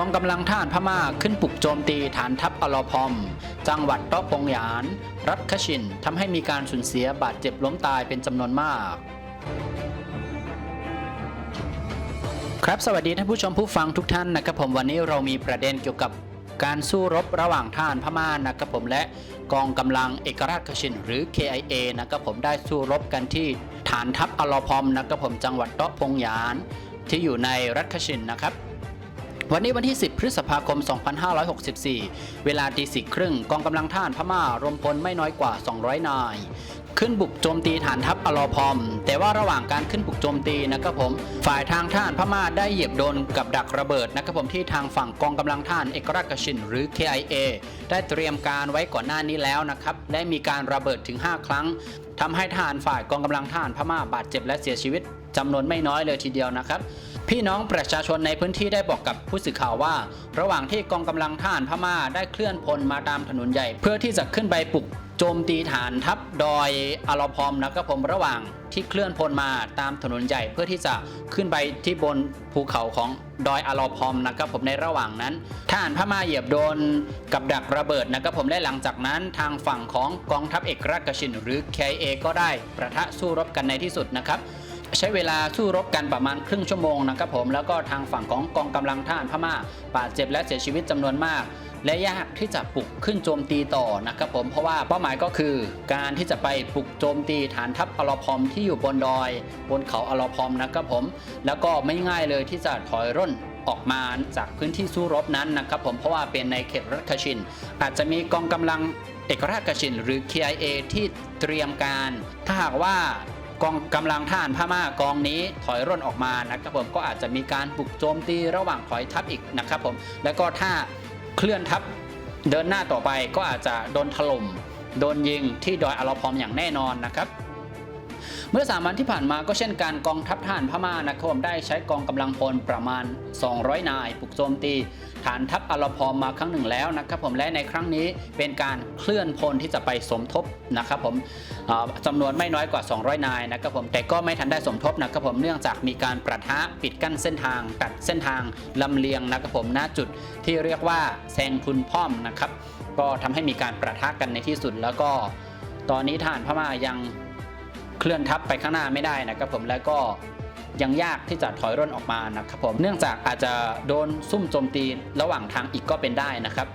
กองกำลังทหารพม่าขึ้นปลุกโจมตีฐานทัพอลอพอม จังหวัดตาะปงหยาน รัฐคชินทำให้มีการสูญเสียบาดเจ็บล้มตายเป็นจำนวนมากครับสวัสดีท่านผู้ชมผู้ฟังทุกท่านนะครับผมวันนี้เรามีประเด็นเกี่ยวกับการสู้รบระหว่างทหารพม่านะครับผมและกองกำลังเอกราชคชินหรือ KIA นะครับผมได้สู้รบกันที่ฐานทัพอลอพอมนะครับผมจังหวัดเตาะปงหยาน ที่อยู่ในรัฐคชินนะครับ วันนี้วันที่ 10 พฤษภาคม 2564 เวลาตีสี่ครึ่งกองกำลังทหารพม่ารวมพลไม่น้อยกว่า 200 นาย ขึ้นบุกโจมตีฐานทัพอลอพอม แต่ว่าระหว่างการขึ้นบุกโจมตีนะครับผม ฝ่ายทางทหารพม่าได้เหยียบโดนกับดักระเบิดนะครับผมที่ทางฝั่งกองกำลังทหารเอกราชกชินหรือ KIA ได้เตรียมการไว้ก่อนหน้านี้แล้วนะครับได้มีการระเบิดถึง 5 ครั้งทำให้ทหารฝ่ายกองกำลังทหารพม่าบาดเจ็บและเสียชีวิตจำนวนไม่น้อยเลยทีเดียวนะครับ พี่น้องประชาชนในพื้นที่ได้บอกกับผู้สื่อข่าวว่า ระหว่างที่กองกำลังทหารพม่าได้เคลื่อนพลมาตามถนนใหญ่ เพื่อที่จะขึ้นไปปลุกโจมตีฐานทัพดอยอาลพอมนะครับผมระหว่างที่เคลื่อนพลมาตามถนนใหญ่เพื่อที่จะขึ้นไปที่บนภูเขาของดอยอาลพอมนะครับผมในระหว่างนั้นทหารพม่าเหยียบโดนกับดักระเบิดนะครับผมและหลังจากนั้นทางฝั่งของกองทัพเอกราชกชินหรือ KIA ก็ได้ประทะสู้รบกันในที่สุดนะครับ ใช้เวลาสู้รบกันประมาณครึ่งชั่วโมงนะครับผมแล้วก็ทางฝั่งของกองกำลังทหารพม่าบาดเจ็บและเสียชีวิตจำนวนมาก และยากที่จะปลุกขึ้นโจมตีต่อนะครับผมเพราะว่าเป้าหมายก็คือ การที่จะไปปลุกโจมตีฐานทัพอลอพอมที่อยู่บนดอย บนเขาอลอพอมนะครับผม แล้วก็ไม่ง่ายเลยที่จะถอยร่นออกมาจากพื้นที่สู้รบนั้นนะครับผมเพราะว่าเป็นในเขตรัฐคชิน อาจจะมีกองกำลังเอกราชกชินหรือ KIA ที่เตรียมการ ถ้าหากว่า กองกำลังทหารพม่ากองนี้ถอยร่นออกมานะครับผมก็อาจจะมีการบุกโจมตีระหว่างถอยทัพอีกนะครับผมแล้วก็ถ้าเคลื่อนทัพเดินหน้าต่อไปก็อาจจะโดนถล่มโดนยิงที่ดอยอาลพอมอย่างแน่นอนนะครับ เมื่อ 3 วันที่ผ่านมาก็เช่นการกองทัพทหารพม่านะครับผมได้ใช้กองกำลังพลประมาณ 200 นายปลุกโจมตี ฐานทัพอลพอมมาครั้งหนึ่งแล้วนะครับผมและในครั้งนี้เป็นการเคลื่อนพลที่จะไปสมทบนะครับผมจำนวนไม่น้อยกว่า 200 นายนะครับผมแต่ก็ไม่ทันได้สมทบนะครับผมเนื่องจากมีการประทะปิดกั้นเส้นทางตัดเส้นทางลำเลียงนะครับผมณจุดที่เรียกว่าแซงทุนพ่อมนะครับก็ทำให้มีการประทะกันในที่สุดแล้วก็ ตอนนี้ทหารพม่ายัง เคลื่อนทับไปข้างหน้าไม่ได้นะครับผมแล้วก็ยังยากที่จะถอยร่นออกมานะครับผมเนื่องจากอาจจะโดนซุ่มโจมตีระหว่างทางอีกก็เป็นได้นะครับ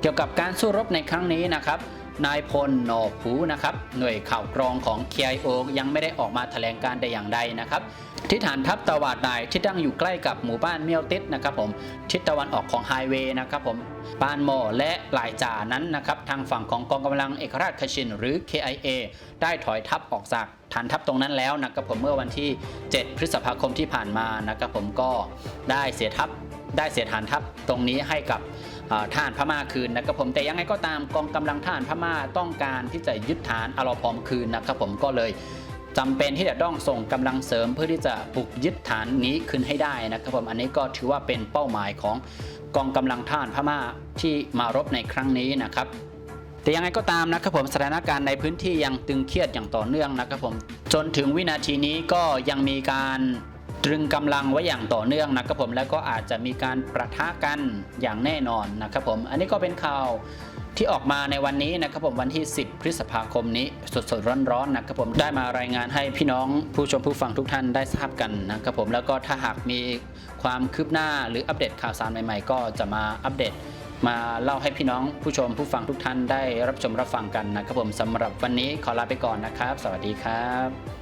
เกี่ยวกับการสู้รบในครั้งนี้นะครับ นายพลหนอผูนะครับหน่วยข่าวกรองของ KIO ยังไม่ได้ออกมาแถลงการใดอย่างใดนะครับที่ฐานทัพตวาดนายที่ตั้งอยู่ใกล้กับหมู่บ้านเมียวติดนะครับผมทิศตะวันออกของไฮเวย์นะครับผมปานโมและหลายจ่านั้นนะครับทางฝั่งของกองกำลังเอกราชคชินหรือ KIA ได้ถอยทัพออกจากฐานทัพตรงนั้นแล้วนะครับผมเมื่อวันที่ 7 พฤษภาคมที่ผ่านมานะครับผมก็ได้เสียทัพได้เสียฐานทัพตรงนี้ให้กับ อ่าทหารพม่าคืนนะครับผมแต่ยังไงก็ตามกองกำลังทหารพม่าต้องการที่จะยึดฐานอารอพอมคืนนะครับผมก็เลยจำเป็นที่จะต้องส่งกำลังเสริมเพื่อที่จะบุกยึดฐานนี้คืนให้ได้นะครับผมอันนี้ก็ถือว่าเป็นเป้าหมายของกองกำลังทหารพม่าที่มารบในครั้งนี้นะครับ แต่ยังไงก็ตามนะครับผมสถานการณ์ในพื้นที่ยังตึงเครียดอย่างต่อเนื่องนะครับผมจนถึงวินาทีนี้ก็ยังมีการ ตรึงกำลังไว้อย่างต่อเนื่องนะครับผมแล้วก็อาจจะมีการประทะกันอย่างแน่นอนนะครับผมอันนี้ก็เป็นข่าวที่ออกมาในวันนี้นะครับผมวันที่ 10 พฤษภาคมนี้สดๆร้อนๆนะครับผมได้มารายงานให้พี่น้องผู้ชมผู้ฟังทุกท่านได้ทราบกันนะครับผมแล้วก็ถ้าหากมีความคืบหน้าหรืออัปเดตข่าวสารใหม่ๆ ก็จะมาอัปเดต มาเล่าให้พี่น้องผู้ชมผู้ฟังทุกท่านได้รับชมรับฟังกันนะครับผมสำหรับวันนี้ขอลาไปก่อนนะครับ สวัสดีครับ